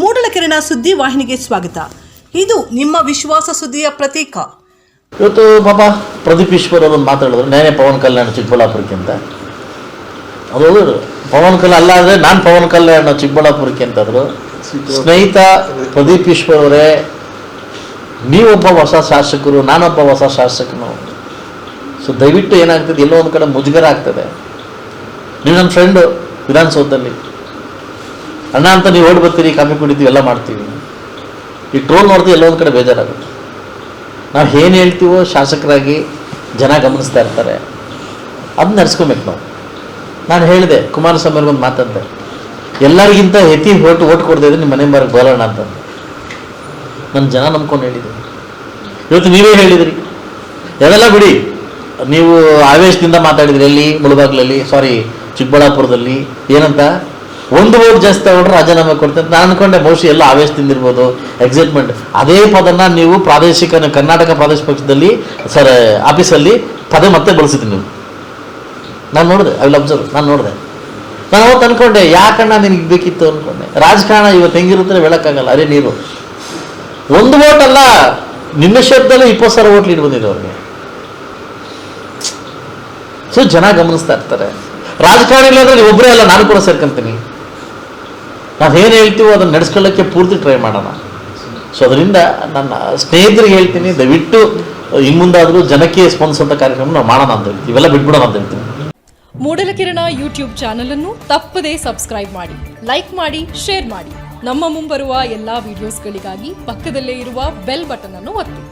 ಮೂಡಲಕೆರೆನ ಸುದ್ದಿ ವಾಹಿನಿಗೆ ಸ್ವಾಗತ. ಇದು ನಿಮ್ಮ ವಿಶ್ವಾಸ ಸುದ್ದಿಯ ಪ್ರತೀಕ. ಇವತ್ತು ಬಾಬಾ ಪ್ರದೀಪ್ ಈಶ್ವರ್ ಅವರು ಮಾತಾಡಿದ್ರು, ನೇನೆ ಪವನ್ ಕಲ್ಯಾಣ ಚಿಕ್ಕಬಳ್ಳಾಪುರಕ್ಕೆ ಅಂತ. ಅದು ಪವನ್ ಕಲ್ಯಾಣ ಅಲ್ಲ ಅಂದರೆ ನಾನು ಪವನ್ ಕಲ್ಯಾಣ ಚಿಕ್ಕಬಳ್ಳಾಪುರಕ್ಕೆ ಅಂತಂದ್ರು ಸ್ನೇಹಿತ ಪ್ರದೀಪ್ ಈಶ್ವರ್ ಅವರೇ, ನೀವೊಬ್ಬ ಹೊಸ ಶಾಸಕರು, ನಾನೊಬ್ಬ ಹೊಸ ಶಾಸಕನು. ಸೊ ದಯವಿಟ್ಟು ಏನಾಗ್ತದೆ? ಎಲ್ಲೋ ಒಂದು ಕಡೆ ಮುಜುಗರ ಆಗ್ತದೆ. ನೀವು ನನ್ನ ಫ್ರೆಂಡು ವಿಧಾನಸೌಧದಲ್ಲಿ. ಅಣ್ಣ ಅಂತ ನೀವು ಓಡಿ ಬರ್ತೀರಿ ಕಾಫಿ ಕುಡಿತೀವಿ ಎಲ್ಲ ಮಾಡ್ತೀವಿ. ಈ ಟ್ರೋಲ್ ನೋಡಿದ್ರೆ ಎಲ್ಲೋ ಒಂದು ಕಡೆ ಬೇಜಾರಾಗುತ್ತೆ. ನಾವು ಏನು ಹೇಳ್ತೀವೋ ಶಾಸಕರಾಗಿ ಜನ ಗಮನಿಸ್ತಾ ಇರ್ತಾರೆ. ಅದನ್ನ ನಡೆಸ್ಕೊಬೇಕು ನಾವು. ನಾನು ಹೇಳಿದೆ ಕುಮಾರಸ್ವಾಮಿ ಒಂದು ಮಾತಂತೆ. ಎಲ್ಲರಿಗಿಂತ ಎತ್ತಿ ಓಟ್ ಓಟ್ ಕೊಡದೆ ಇದ್ರೆ ನಿಮ್ಮ ಮನೆ ಮಾರಿಗೆ ಬೋಲೋಣ ಅಂತ ನನ್ನ ಜನ ನಂಬ್ಕೊಂಡು ಹೇಳಿದೆ. ಇವತ್ತು ನೀವೇ ಹೇಳಿದಿರಿ. ಅದೆಲ್ಲ ಬಿಡಿ, ನೀವು ಆವೇಶದಿಂದ ಮಾತಾಡಿದ್ರಿ ಎಲ್ಲಿ, ಮುಳಬಾಗ್ಲಲ್ಲಿ ಸಾರಿ ಚಿಕ್ಕಬಳ್ಳಾಪುರದಲ್ಲಿ, ಏನಂತ? ಒಂದು ಓಟ್ ಜಾಸ್ತಿ ತಗೊಂಡ್ರೆ ರಾಜೀನಾಮೆ ಕೊಡ್ತೇನೆ. ನಾನು ಅನ್ಕೊಂಡೆ ಬಹುಶಃ ಎಲ್ಲ ಆವೇಶ ತಿಂದಿರ್ಬೋದು ಎಕ್ಸೈಟ್ಮೆಂಟ್ ಅದೇ ಪದನ ನೀವು ಪ್ರಾದೇಶಿಕ, ಕರ್ನಾಟಕ ಪ್ರಾದೇಶಿಕ ಪಕ್ಷದಲ್ಲಿ ಸರ್ ಆಫೀಸಲ್ಲಿ ಪದೇ ಮತ್ತೆ ಬಳಸಿದ್ರಿ ನೀವು. ನಾನು ನೋಡಿದೆ ಐ ವಿಲ್ ಅಬ್ಸರ್ವ್ ನಾನು ನೋಡಿದೆ. ನಾನು ಅವತ್ತು ಅನ್ಕೊಂಡೆ, ಯಾಕಣ್ಣ ನಿನಗೆ ಬೇಕಿತ್ತು ಅನ್ಕೊಂಡೆ. ರಾಜಕಾರಣ ಇವತ್ತು ಹೆಂಗಿರುತ್ತೆ ಹೇಳೋಕ್ಕಾಗಲ್ಲ. ಅದೇ ನೀರು. ಒಂದು ಓಟ್ ಅಲ್ಲ, ನಿನ್ನ ಶಬ್ದಲ್ಲೂ ಇಪ್ಪತ್ತು ಸಾವಿರ ಓಟ್ಲಿ ಲೀಡ್ ಬಂದಿದೆ ಅವ್ರಿಗೆ. ಸೊ ಜನ ಗಮನಿಸ್ತಾ ಇರ್ತಾರೆ. ರಾಜಕಾರಣಿಗಳು ಅಂದ್ರೆ ನೀವು ಒಬ್ಬರೇ ಅಲ್ಲ, ನಾನು ಕೂಡ ಸೇರ್ಕೊಂತೀನಿ. ನಾವು ಏನು ಹೇಳ್ತೀವೋ ಅದನ್ನು ನಡೆಸ್ಕೊಳ್ಳೋಕ್ಕೆ ಪೂರ್ತಿ ಟ್ರೈ ಮಾಡೋಣ. ಸೊ ಅದರಿಂದ ನನ್ನ ಸ್ನೇಹಿತರಿಗೆ ಹೇಳ್ತೀನಿ, ದಯವಿಟ್ಟು ಇನ್ನು ಮುಂದಾದರೂ ಜನಕ್ಕೆ ಸ್ಪಂದಿಸುವಂಥ ಕಾರ್ಯಕ್ರಮ ನಾವು ಮಾಡೋಣ ಅಂತ ಹೇಳ್ತೀವಿ. ಇವೆಲ್ಲ ಬಿಟ್ಬಿಡೋಣ ಅಂತ ಹೇಳ್ತೀನಿ. ಮೂಡಲಕಿರಣ ಯೂಟ್ಯೂಬ್ ಚಾನಲ್ ಅನ್ನು ತಪ್ಪದೇ ಸಬ್ಸ್ಕ್ರೈಬ್ ಮಾಡಿ ಲೈಕ್ ಮಾಡಿ ಶೇರ್ ಮಾಡಿ. ನಮ್ಮ ಮುಂಬರುವ ಎಲ್ಲಾ ವಿಡಿಯೋಸ್ಗಳಿಗಾಗಿ ಪಕ್ಕದಲ್ಲೇ ಇರುವ ಬೆಲ್ ಬಟನ್ ಅನ್ನು ಒತ್ತಿ.